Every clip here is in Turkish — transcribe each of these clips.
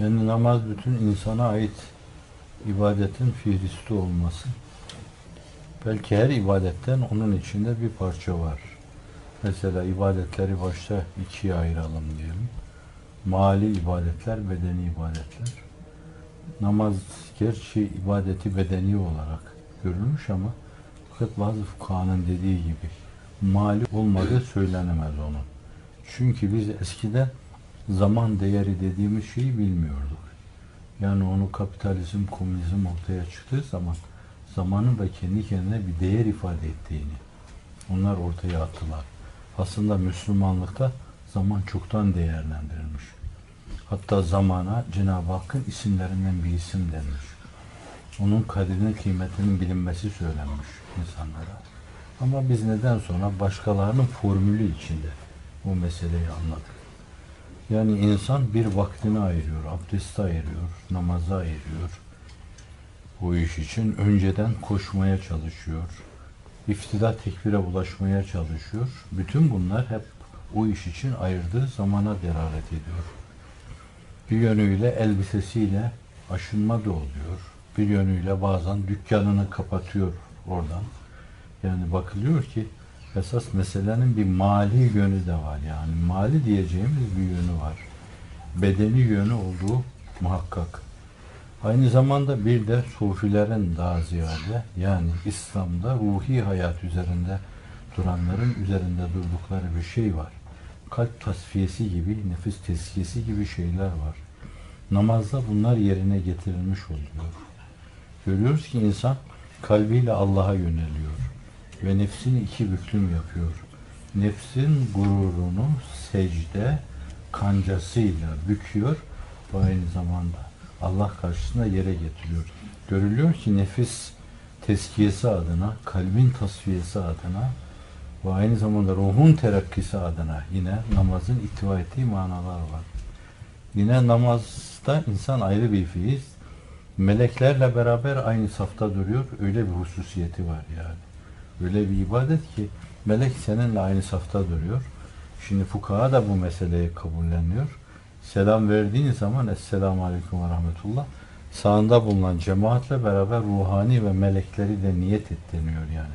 Yani namaz bütün insana ait ibadetin fihristi olması. Belki her ibadetten onun içinde bir parça var. Mesela ibadetleri başta ikiye ayıralım diyelim. Mali ibadetler, bedeni ibadetler. Namaz gerçi ibadeti bedeni olarak görülmüş ama fakat bazı fukahanın dediği gibi mali olmadığı söylenemez onun. Çünkü biz eskiden zaman değeri dediğimiz şeyi bilmiyorduk. Yani onu kapitalizm, komünizm ortaya çıktığı zaman zamanın da kendi kendine bir değer ifade ettiğini onlar ortaya attılar. Aslında Müslümanlıkta zaman çoktan değerlendirilmiş. Hatta zamana Cenab-ı Hakk'ın isimlerinden bir isim denmiş. Onun kadrinin kıymetinin bilinmesi söylenmiş insanlara. Ama biz neden sonra başkalarının formülü içinde bu meseleyi anladık. Yani insan bir vaktini ayırıyor, abdesti ayırıyor, namaza ayırıyor. Bu iş için önceden koşmaya çalışıyor. İftida tekbire ulaşmaya çalışıyor. Bütün bunlar hep o iş için ayırdığı zamana delalet ediyor. Bir yönüyle elbisesiyle aşınma da oluyor. Bir yönüyle bazen dükkanını kapatıyor oradan. Yani bakılıyor ki esas meselenin bir mali yönü de var. Yani mali diyeceğimiz bir yönü var. Bedeni yönü olduğu muhakkak. Aynı zamanda bir de sufilerin daha ziyade yani İslam'da ruhi hayat üzerinde duranların üzerinde durdukları bir şey var. Kalp tasfiyesi gibi, nefis tezkiyesi gibi şeyler var. Namazda bunlar yerine getirilmiş oluyor. Görüyoruz ki insan kalbiyle Allah'a yöneliyor ve nefsini iki büklüm yapıyor. Nefsin gururunu secde kancasıyla büküyor ve aynı zamanda Allah karşısında yere getiriyor. Görülüyor ki nefis tezkiyesi adına, kalbin tasfiyesi adına ve aynı zamanda ruhun terakkisi adına yine namazın ihtiva ettiği manalar var. Yine namazda insan ayrı bir fiiz. Meleklerle beraber aynı safta duruyor. Öyle bir hususiyeti var yani. Öyle bir ibadet ki melek seninle aynı safta duruyor. Şimdi fukaha da bu meseleyi kabulleniyor. Selam verdiğin zaman Esselamu Aleyküm ve Rahmetullah sağında bulunan cemaatle beraber ruhani ve melekleri de niyet et deniyor yani.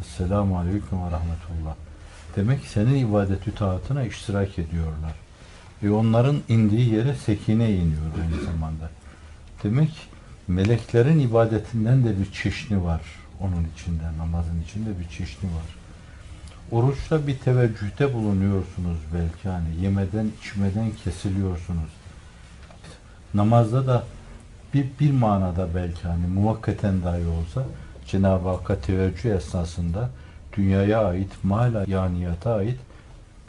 Esselamu Aleyküm ve Rahmetullah. Demek ki senin ibadetü taatına iştirak ediyorlar. Ve onların indiği yere sekine iniyor aynı zamanda. Demek meleklerin ibadetinden de bir çeşni var onun içinde, namazın içinde bir çeşni var. Oruçta bir teveccühte bulunuyorsunuz belki hani yemeden içmeden kesiliyorsunuz. Namazda da bir, bir manada belki hani muvakkaten dahi olsa Cenab-ı Hakk'a teveccüh esnasında dünyaya ait, mal yaniyata ait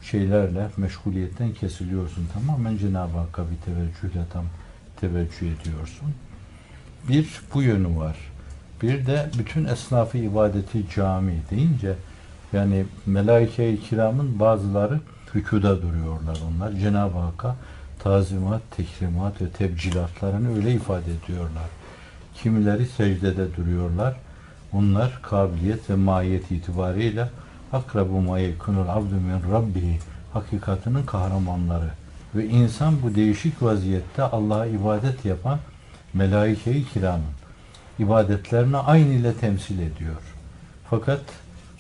şeylerle meşguliyetten kesiliyorsun. Tamamen Cenab-ı Hakk'a bir teveccühle tam teveccüh ediyorsun. Bir bu yönü var. Bir de bütün esnafı ibadeti cami deyince yani melaike-i kiramın bazıları hüküda duruyorlar onlar. Cenab-ı Hakk'a tazimat, tekrimat ve tebcilatlarını öyle ifade ediyorlar. Kimileri secdede duruyorlar. Onlar kabiliyet ve mahiyet itibariyle akrabu ma yekunul abdu min rabbihi hakikatinin kahramanları ve insan bu değişik vaziyette Allah'a ibadet yapan melaike-i kiramın ibadetlerini aynı ile temsil ediyor. Fakat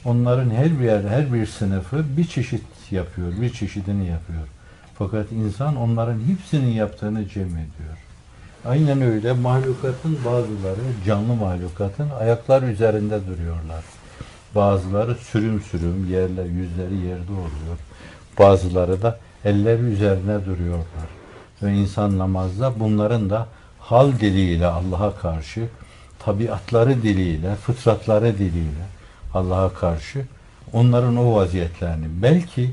onların her bir yer, her bir sınıfı bir çeşit yapıyor, bir çeşidini yapıyor. Fakat insan onların hepsinin yaptığını cem ediyor. Aynen öyle mahlukatın bazıları, canlı mahlukatın ayaklar üzerinde duruyorlar. Bazıları sürüm sürüm yerler, yüzleri yerde oluyor. Bazıları da elleri üzerine duruyorlar. Ve insan namazda bunların da hal diliyle Allah'a karşı, tabiatları diliyle, fıtratları diliyle Allah'a karşı onların o vaziyetlerini, belki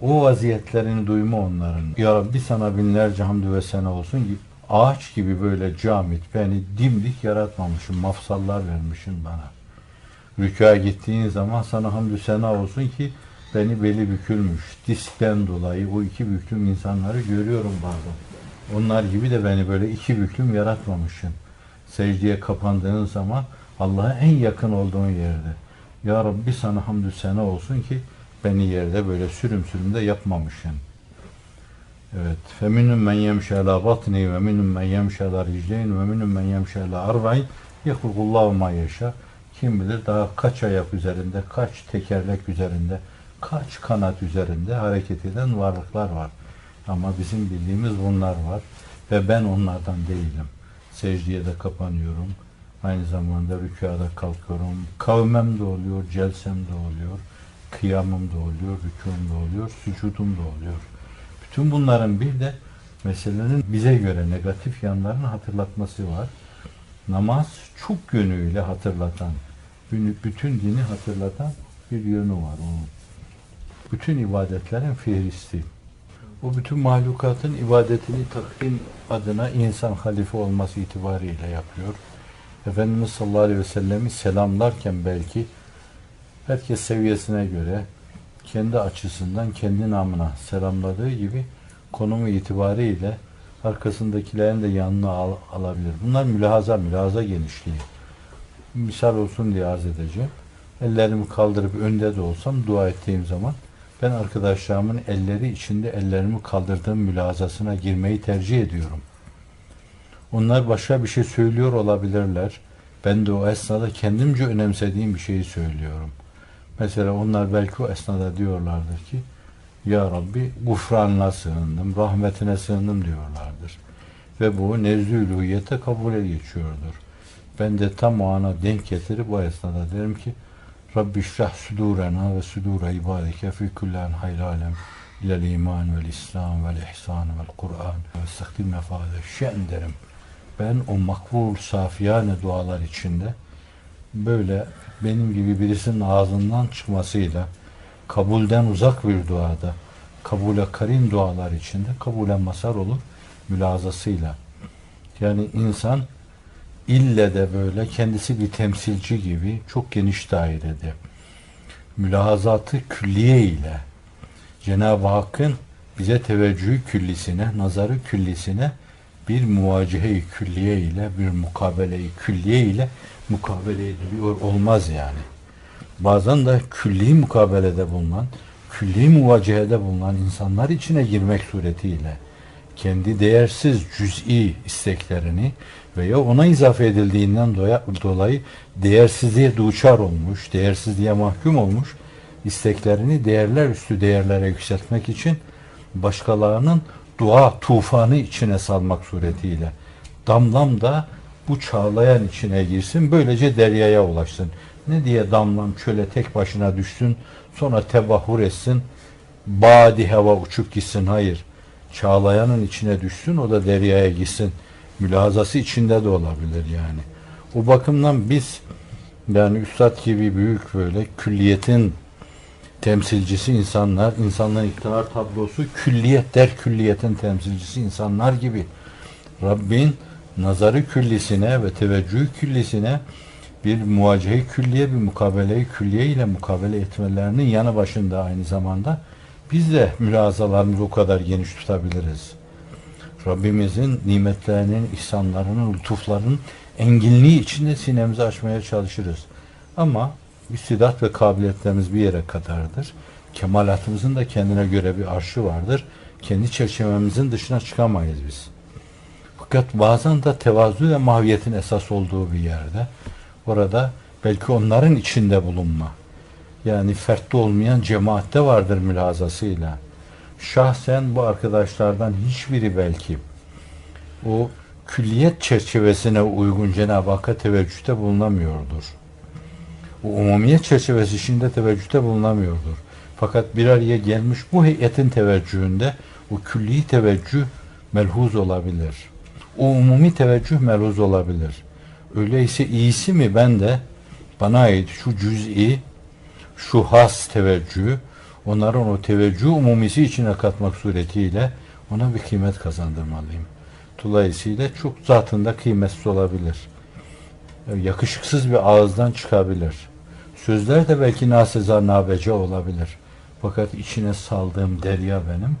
o vaziyetlerini duyma onların. Ya Rabbi sana binlerce hamdü ve sena olsun ki ağaç gibi böyle camit beni dimdik yaratmamışsın, mafsallar vermişsin bana. Rükûa gittiğin zaman sana hamdü sena olsun ki beni beli bükülmüş. Diskten dolayı o iki büklüm insanları görüyorum bazen. Onlar gibi de beni böyle iki büklüm yaratmamışsın. Secdeye kapandığın zaman Allah'a en yakın olduğun yerde. Ya Rabbi sana hamdü sena olsun ki beni yerde böyle sürüm sürüm de yapmamışsın. Evet. Men yemşi ala batni ve minun men yemşi ala ricleyn ve minun men yemşi ala arba'in yekulullahu ma yeşâ. Kim bilir daha kaç ayak üzerinde, kaç tekerlek üzerinde, kaç kanat üzerinde hareket eden varlıklar var. Ama bizim bildiğimiz bunlar var. Ve ben onlardan değilim. Secdeye de kapanıyorum. Aynı zamanda rükûda kalkıyorum. Kavmem de oluyor, celsem de oluyor. Kıyamım da oluyor, rükûm da oluyor, sücudum da oluyor. Bütün bunların bir de meselenin bize göre negatif yanlarını hatırlatması var. Namaz çok yönüyle hatırlatan, bütün dini hatırlatan bir yönü var onun. Bütün ibadetlerin fihristi. O bütün mahlukatın ibadetini takdim adına insan halife olması itibariyle yapıyor. Efendimiz sallallahu aleyhi ve sellemi selamlarken belki herkes seviyesine göre kendi açısından kendi namına selamladığı gibi konumu itibariyle arkasındakilerin de yanına al, alabilir. Bunlar mülahaza, mülahaza genişliği. Misal olsun diye arz edeceğim. Ellerimi kaldırıp önde de olsam dua ettiğim zaman ben arkadaşlarımın elleri içinde ellerimi kaldırdığım mülazasına girmeyi tercih ediyorum. Onlar başka bir şey söylüyor olabilirler. Ben de o esnada kendimce önemsediğim bir şeyi söylüyorum. Mesela onlar belki o esnada diyorlardır ki Ya Rabbi gufranına sığındım, rahmetine sığındım diyorlardır. Ve bu nezdü kabule geçiyordur. Ben de tam o ana denk getirip bu esnada derim ki Rabbi şrah sudurena ve sudura ibadike fi kullen hayl alem ilel iman vel islam vel ihsan vel kur'an ve saktil mefade şen derim. Ben o makbul safiyane dualar içinde böyle benim gibi birisinin ağzından çıkmasıyla kabulden uzak bir duada kabule karin dualar içinde kabule masar olur mülazasıyla. Yani insan ille de böyle kendisi bir temsilci gibi çok geniş dairede mülahazatı külliye ile Cenab-ı Hakk'ın bize teveccühü küllisine, nazarı küllisine bir muvacihe-i külliye ile, bir mukabele-i külliye ile mukabele ediliyor olmaz yani. Bazen de külli mukabelede bulunan, külli muvacihede bulunan insanlar içine girmek suretiyle kendi değersiz cüz'i isteklerini veya ona izafe edildiğinden dolayı değersizliğe duçar olmuş, değersizliğe mahkum olmuş isteklerini değerler üstü değerlere yükseltmek için başkalarının dua tufanı içine salmak suretiyle damlam da bu çağlayan içine girsin böylece deryaya ulaşsın. Ne diye damlam çöle tek başına düşsün sonra tebahur etsin badi hava uçup gitsin hayır çağlayanın içine düşsün o da deryaya gitsin mülazası içinde de olabilir yani. O bakımdan biz yani üstad gibi büyük böyle külliyetin temsilcisi insanlar, insanların iktidar tablosu külliyet der külliyetin temsilcisi insanlar gibi Rabbin nazarı küllisine ve teveccüh küllisine bir muvacehe külliye, bir mukabele külliye ile mukabele etmelerinin yanı başında aynı zamanda biz de mülazalarımızı o kadar geniş tutabiliriz. Rabbimizin nimetlerinin, ihsanlarının, lütuflarının enginliği içinde sinemizi açmaya çalışırız. Ama istidat ve kabiliyetlerimiz bir yere kadardır. Kemalatımızın da kendine göre bir arşı vardır. Kendi çerçevemizin dışına çıkamayız biz. Fakat bazen de tevazu ve mahiyetin esas olduğu bir yerde orada belki onların içinde bulunma yani fertli olmayan cemaatte vardır mülazasıyla. Şahsen bu arkadaşlardan hiçbiri belki o külliyet çerçevesine uygun Cenab-ı Hakk'a teveccühte bulunamıyordur. O umumiyet çerçevesi içinde teveccühte bulunamıyordur. Fakat bir araya gelmiş bu heyetin teveccühünde o külli teveccüh melhuz olabilir. O umumi teveccüh melhuz olabilir. Öyleyse iyisi mi ben de bana ait şu cüz'i şu has teveccühü onların o teveccüh umumisi içine katmak suretiyle ona bir kıymet kazandırmalıyım. Dolayısıyla çok zatında kıymetsiz olabilir. Yakışıksız bir ağızdan çıkabilir. Sözler de belki nasezar nabece olabilir. Fakat içine saldığım derya benim.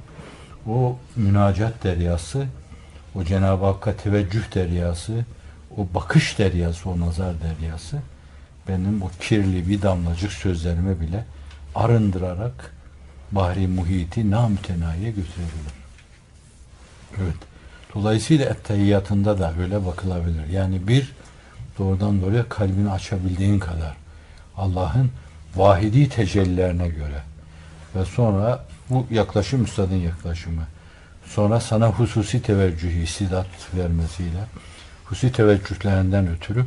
O münacat deryası, o Cenab-ı Hakk'a teveccüh deryası, o bakış deryası, o nazar deryası benim o kirli bir damlacık sözlerimi bile arındırarak bahri muhiti namütenayiye götürebilir. Evet. Dolayısıyla ettehiyyatında da öyle bakılabilir. Yani bir doğrudan doğruya kalbini açabildiğin kadar Allah'ın vahidi tecellilerine göre ve sonra bu yaklaşım üstadın yaklaşımı sonra sana hususi teveccühü istidat vermesiyle hususi teveccühlerinden ötürü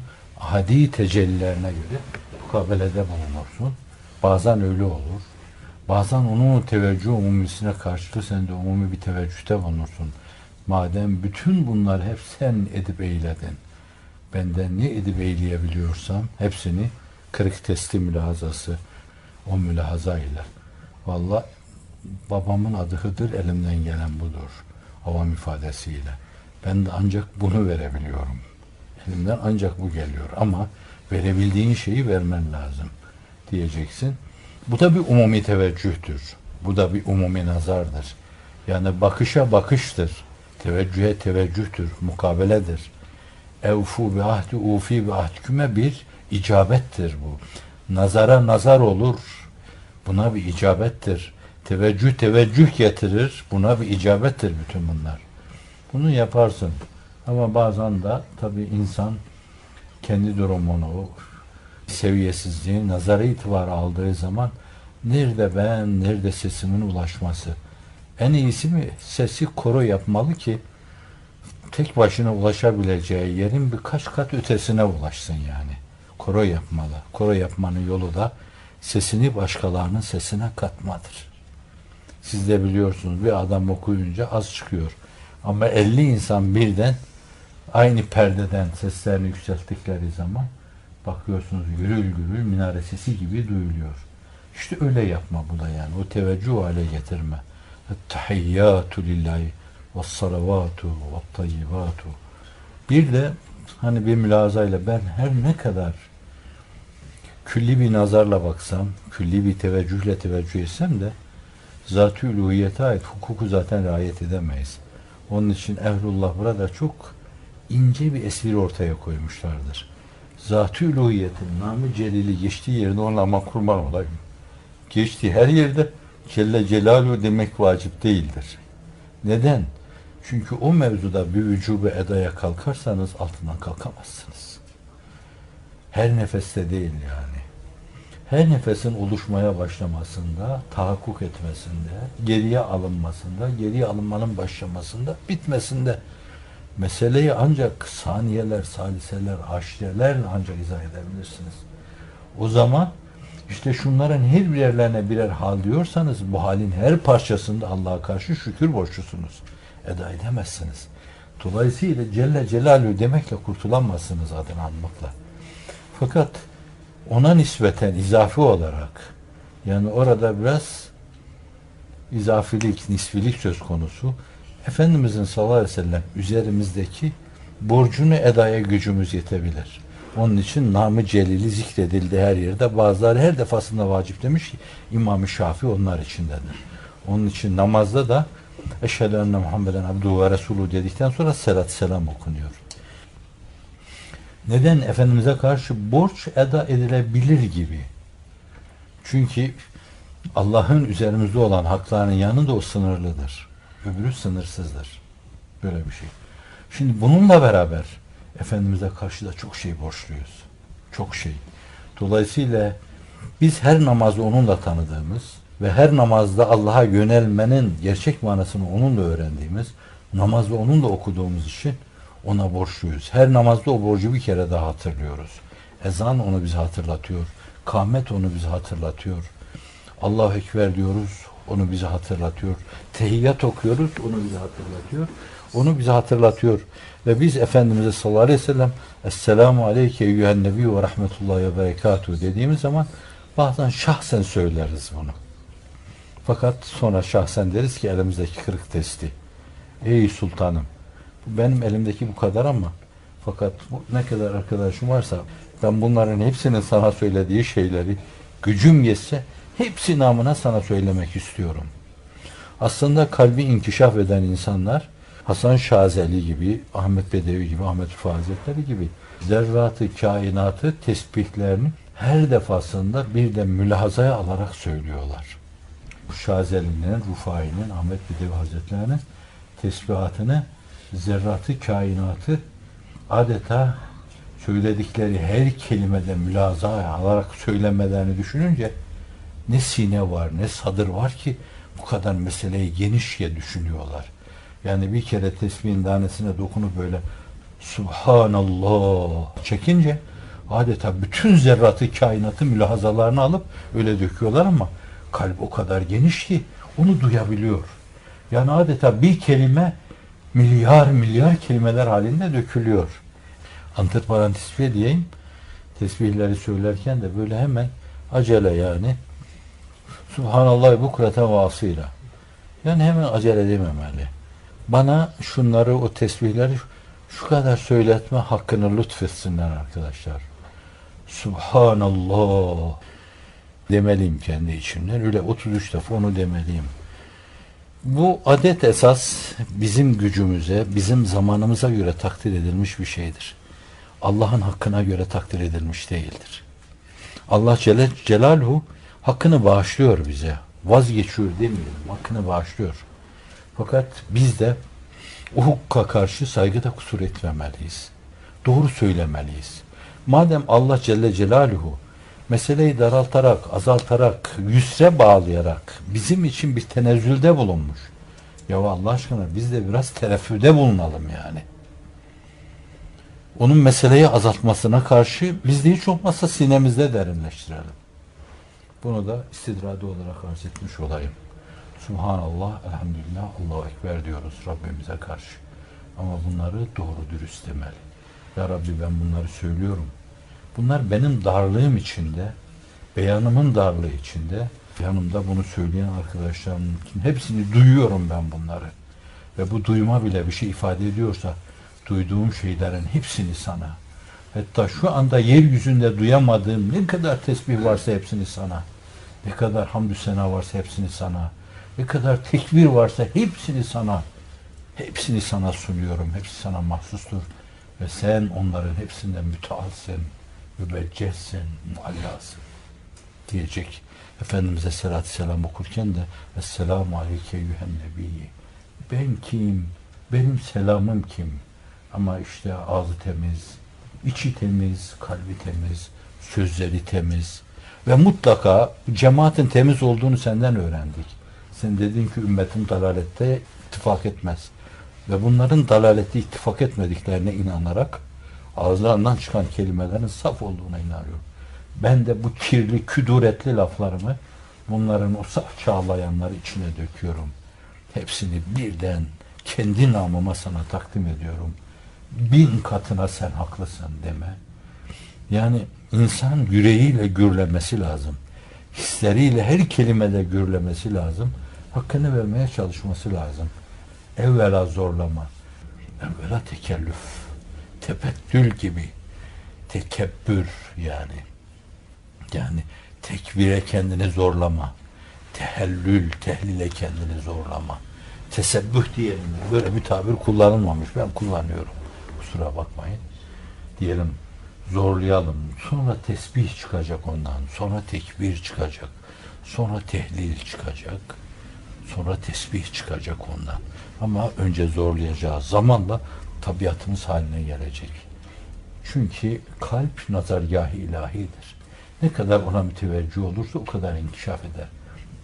adi tecellilerine göre mukabelede bulunursun. Bazen öyle olur. Bazen onun teveccüh umumisine karşılık sen de umumi bir teveccühte bulunursun. Madem bütün bunlar hep sen edip eyledin. Benden ne edip eyleyebiliyorsam hepsini kırık testi mülahazası o mülahaza ile. Valla babamın adı Hıdır elimden gelen budur. Havam ifadesiyle. Ben de ancak bunu verebiliyorum. Elimden ancak bu geliyor. Ama verebildiğin şeyi vermen lazım diyeceksin. Bu da bir umumi teveccühtür. Bu da bir umumi nazardır. Yani bakışa bakıştır. Teveccühe teveccühtür. Mukabeledir. Evfu bi ahdi ufi bi ahdküme bir icabettir bu. Nazara nazar olur. Buna bir icabettir. Teveccüh teveccüh getirir. Buna bir icabettir bütün bunlar. Bunu yaparsın. Ama bazen de tabii insan kendi durumunu, seviyesizliği, nazara itibar aldığı zaman nerede ben, nerede sesimin ulaşması? En iyisi mi sesi koro yapmalı ki tek başına ulaşabileceği yerin birkaç kat ötesine ulaşsın yani. Koro yapmalı. Koro yapmanın yolu da sesini başkalarının sesine katmadır. Siz de biliyorsunuz bir adam okuyunca az çıkıyor. Ama 50 insan birden aynı perdeden seslerini yükselttikleri zaman bakıyorsunuz gürül gürül minare sesi gibi duyuluyor. İşte öyle yapma bu da yani. O teveccüh hale getirme. Tahiyyatu lillahi ve salavatu ve tayyibatu. Bir de hani bir mülazayla ben her ne kadar külli bir nazarla baksam, külli bir teveccühle teveccüh etsem de zat-ı ait hukuku zaten riayet edemeyiz. Onun için ehlullah burada çok ince bir espri ortaya koymuşlardır. Zat-ı uluhiyetin namı celili geçtiği yerde ona kurban olayım. Geçtiği her yerde Celle Celaluhu demek vacip değildir. Neden? Çünkü o mevzuda bir vücubu edaya kalkarsanız altından kalkamazsınız. Her nefeste değil yani. Her nefesin oluşmaya başlamasında, tahakkuk etmesinde, geriye alınmasında, geriye alınmanın başlamasında, bitmesinde meseleyi ancak saniyeler, saliseler, aşirelerle ancak izah edebilirsiniz. O zaman işte şunların her birerlerine birer hal diyorsanız bu halin her parçasında Allah'a karşı şükür borçlusunuz. Eda edemezsiniz. Dolayısıyla Celle Celaluhu demekle kurtulamazsınız adını anmakla. Fakat ona nispeten izafi olarak yani orada biraz izafilik, nisfilik söz konusu. Efendimizin sallallahu aleyhi ve sellem üzerimizdeki borcunu edaya gücümüz yetebilir. Onun için namı celili zikredildi her yerde. Bazıları her defasında vacip demiş ki İmam-ı Şafii onlar içindedir. Onun için namazda da Eşhedü enne Muhammeden abduhu ve resulü dedikten sonra selat selam okunuyor. Neden? Efendimiz'e karşı borç eda edilebilir gibi. Çünkü Allah'ın üzerimizde olan haklarının yanında o sınırlıdır. Öbürü sınırsızdır. Böyle bir şey. Şimdi bununla beraber Efendimiz'e karşı da çok şey borçluyuz. Çok şey. Dolayısıyla biz her namazı onunla tanıdığımız ve her namazda Allah'a yönelmenin gerçek manasını onunla öğrendiğimiz, namazda onunla okuduğumuz için ona borçluyuz. Her namazda o borcu bir kere daha hatırlıyoruz. Ezan onu bize hatırlatıyor. Kâhmet onu bize hatırlatıyor. Allahu Ekber diyoruz, onu bize hatırlatıyor. Tehiyyat okuyoruz, onu bize hatırlatıyor. Onu bize hatırlatıyor. Ve biz Efendimiz'e sallallahu aleyhi ve sellem Esselamu aleyke eyyühen nebi ve rahmetullahi ve berekatuhu dediğimiz zaman bazen şahsen söyleriz bunu. Fakat sonra şahsen deriz ki elimizdeki kırık testi. Ey sultanım benim elimdeki bu kadar ama fakat bu, ne kadar arkadaşım varsa ben bunların hepsinin sana söylediği şeyleri gücüm yetse hepsi namına sana söylemek istiyorum. Aslında kalbi inkişaf eden insanlar Hasan Şazeli gibi, Ahmet Bedevi gibi, Ahmet Hazretleri gibi zerratı, kainatı, tesbihlerini her defasında bir de mülahazaya alarak söylüyorlar. Şazeli'nin, Rufai'nin, Ahmet Bedevi Hazretleri'nin tesbihatını, zerratı, kainatı adeta söyledikleri her kelimede mülaza alarak söylemelerini düşününce ne sine var ne sadır var ki bu kadar meseleyi genişçe düşünüyorlar. Yani bir kere tesbihin tanesine dokunup böyle Subhanallah çekince adeta bütün zerratı kainatı mülahazalarını alıp öyle döküyorlar ama kalp o kadar geniş ki onu duyabiliyor. Yani adeta bir kelime milyar milyar kelimeler halinde dökülüyor. Antiparantez diyeyim. Tesbihleri söylerken de böyle hemen acele yani. Subhanallah bu kurata vasıyla. Yani hemen acele edememeli. Bana şunları o tesbihleri şu kadar söyletme hakkını lütfetsinler arkadaşlar. Subhanallah demeliyim kendi içimden. Öyle 33 defa onu demeliyim. Bu adet esas bizim gücümüze, bizim zamanımıza göre takdir edilmiş bir şeydir. Allah'ın hakkına göre takdir edilmiş değildir. Allah Celle Celaluhu hakkını bağışlıyor bize. Vazgeçiyor demeyelim. Hakkını bağışlıyor. Fakat biz de o hukka karşı saygıda kusur etmemeliyiz. Doğru söylemeliyiz. Madem Allah Celle Celaluhu meseleyi daraltarak, azaltarak, yüsre bağlayarak bizim için bir tenezzülde bulunmuş. Ya Allah aşkına biz de biraz tereffüde bulunalım yani. Onun meseleyi azaltmasına karşı biz de hiç olmazsa sinemizde derinleştirelim. Bunu da istidradi olarak arz etmiş olayım. Subhanallah, elhamdülillah, Allahu Ekber diyoruz Rabbimize karşı. Ama bunları doğru dürüst demeli. Ya Rabbi ben bunları söylüyorum. Bunlar benim darlığım içinde, beyanımın darlığı içinde, yanımda bunu söyleyen arkadaşlarımın hepsini duyuyorum ben bunları. Ve bu duyma bile bir şey ifade ediyorsa, duyduğum şeylerin hepsini sana, hatta şu anda yeryüzünde duyamadığım ne kadar tesbih varsa hepsini sana, ne kadar hamdü sena varsa hepsini sana, ne kadar tekbir varsa hepsini sana, hepsini sana sunuyorum. Hepsi sana mahsustur. Ve sen onların hepsinden mütealsın, mübeccehsin, muallasın diyecek. Efendimiz'e selatü selam okurken de Esselamu aleyke yühen nebiyyi. Ben kim? Benim selamım kim? Ama işte ağzı temiz, içi temiz, kalbi temiz, sözleri temiz ve mutlaka cemaatin temiz olduğunu senden öğrendik. Sen dedin ki ümmetim dalalette ittifak etmez. Ve bunların dalalette ittifak etmediklerine inanarak ağızlarından çıkan kelimelerin saf olduğuna inanıyorum. Ben de bu kirli, küduretli laflarımı bunların o saf çağlayanlar içine döküyorum. Hepsini birden kendi namıma sana takdim ediyorum. Bin katına sen haklısın deme. Yani insan yüreğiyle gürlemesi lazım. Hisleriyle her kelimede gürlemesi lazım. Hakkını vermeye çalışması lazım. Evvela zorlama. Evvela tekellüf. Tepettül gibi. Tekebbür yani. Yani tekbire kendini zorlama. Tehellül, tehlile kendini zorlama. Tesebbüh diyelim. Böyle bir tabir kullanılmamış. Ben kullanıyorum. Kusura bakmayın. Diyelim zorlayalım. Sonra tesbih çıkacak ondan. Sonra tekbir çıkacak. Sonra tehlil çıkacak. Sonra tesbih çıkacak ondan. Ama önce zorlayacağız. Zamanla tabiatımız haline gelecek. Çünkü kalp nazargahı ilahidir. Ne kadar ona müteveccih olursa o kadar inkişaf eder.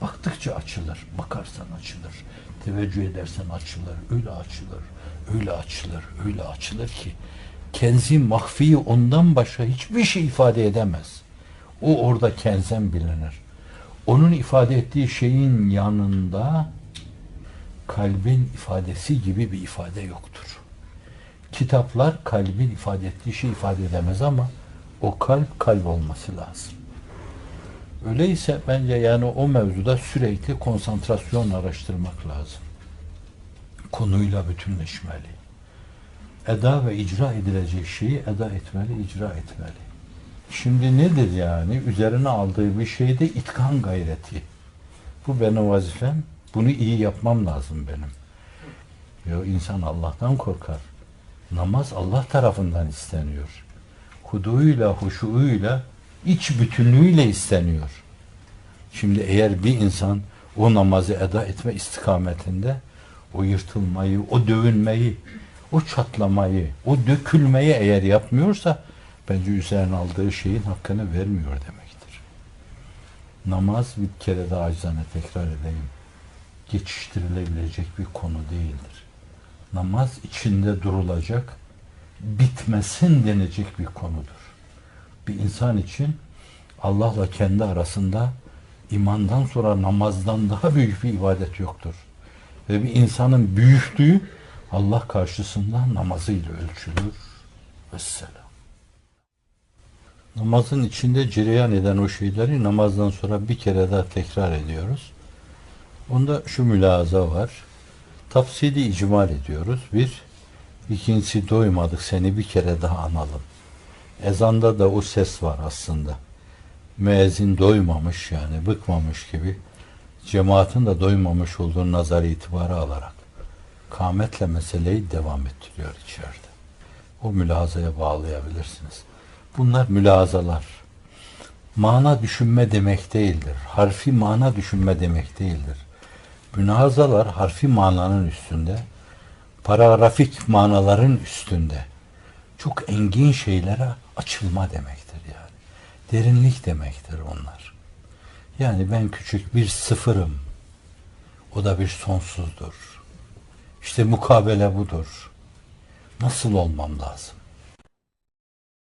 Baktıkça açılır, bakarsan açılır, teveccüh edersen açılır, öyle açılır, öyle açılır, öyle açılır ki kenzi mahfi ondan başka hiçbir şey ifade edemez. O orada kenzen bilinir. Onun ifade ettiği şeyin yanında kalbin ifadesi gibi bir ifade yoktur. Kitaplar kalbin ifade ettiği şey ifade edemez ama o kalp kalp olması lazım. Öyleyse bence yani o mevzuda sürekli konsantrasyon araştırmak lazım. Konuyla bütünleşmeli. Eda ve icra edilecek şeyi eda etmeli, icra etmeli. Şimdi nedir yani? Üzerine aldığı bir şeyde itkan gayreti. Bu benim vazifem. Bunu iyi yapmam lazım benim. Ya insan Allah'tan korkar. Namaz Allah tarafından isteniyor. Huduyla, huşuyla, iç bütünlüğüyle isteniyor. Şimdi eğer bir insan o namazı eda etme istikametinde o yırtılmayı, o dövünmeyi, o çatlamayı, o dökülmeyi eğer yapmıyorsa bence üzerine aldığı şeyin hakkını vermiyor demektir. Namaz bir kere daha acizane tekrar edeyim. Geçiştirilebilecek bir konu değildir. Namaz içinde durulacak, bitmesin denecek bir konudur. Bir insan için Allah'la kendi arasında imandan sonra namazdan daha büyük bir ibadet yoktur. Ve bir insanın büyüklüğü Allah karşısında namazıyla ölçülür. Vesselam. Namazın içinde cereyan eden o şeyleri namazdan sonra bir kere daha tekrar ediyoruz. Onda şu mülaza var. Tafsili icmal ediyoruz. Bir, ikincisi doymadık seni bir kere daha analım. Ezanda da o ses var aslında. Müezzin doymamış yani bıkmamış gibi cemaatin de doymamış olduğu nazar itibarı alarak kametle meseleyi devam ettiriyor içeride. O mülazaya bağlayabilirsiniz. Bunlar mülazalar. Mana düşünme demek değildir. Harfi mana düşünme demek değildir. Münazalar harfi mananın üstünde, paragrafik manaların üstünde. Çok engin şeylere açılma demektir yani. Derinlik demektir onlar. Yani ben küçük bir sıfırım. O da bir sonsuzdur. İşte mukabele budur. Nasıl olmam lazım?